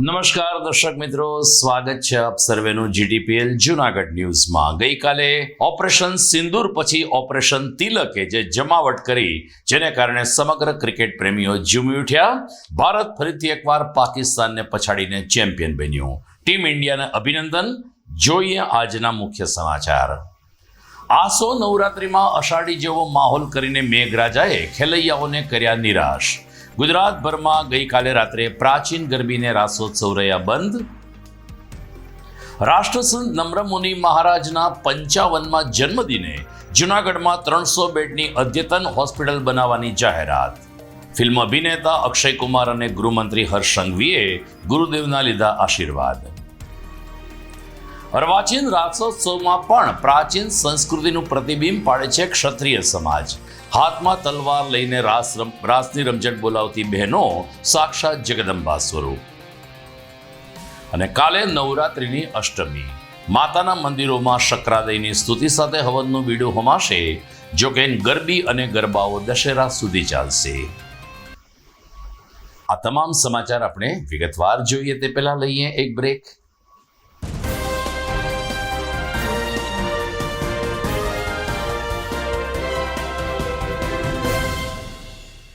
નમસ્કાર, દર્શક મિત્રો. સ્વાગત છે આપ સર્વેનું જીટીપીએલ જુનાગઢ ન્યૂઝમાં. ગઈકાલે ઓપરેશન સિંદૂર પછી ઓપરેશન તિલકે જે જમાવટ કરી, જેને કારણે સમગ્ર ક્રિકેટ પ્રેમીઓ ઝૂમી ઉઠ્યા. ભારત ફરીથી એકવાર પાકિસ્તાનને પછાડીને ચેમ્પિયન બન્યું. ટીમ ઇન્ડિયાને અભિનંદન. જોઈએ આજના મુખ્ય સમાચાર. આસો નવરાત્રિમાં અષાઢી જેવો માહોલ કરીને મેઘરાજાએ ખેલૈયાઓને કર્યા નિરાશ. ગુજરાતભરમાં ગઈકાલે રાત્રે પ્રાચીન ગરબીને રાસોત્સવ રહ્યા બંધ. રાષ્ટ્રસંત નમ્રમુનિ મહારાજના પંચાવનમાં જન્મદિને જુનાગઢમાં ત્રણસો બેડની અદ્યતન હોસ્પિટલ બનાવવાની જાહેરાત. ફિલ્મ અભિનેતા અક્ષય કુમાર અને ગૃહમંત્રી હર્ષ સંઘવીએ ગુરુદેવના લીધા આશીર્વાદ. અર્વાચીન રાસોત્સવમાં પણ પ્રાચીન સંસ્કૃતિનું પ્રતિબિંબ પાડે છે ક્ષત્રિય સમાજ. હાથમાં તલવાર લઈને રાસ રાસની રમઝટ બોલાવતી બહેનો સાક્ષાત જગદંબા સ્વરૂપ. અને કાલે નવરાત્રિની અષ્ટમી. માતાના મંદિરોમાં શક્રાદયની સ્તુતિ સાથે હવનનું બીડું હોમાશે, જો કે ગરબી અને ગરબાઓ દશેરા સુધી ચાલશે. આ તમામ સમાચાર આપણે વિગતવાર જોઈએ તે પહેલા લઈએ એક બ્રેક.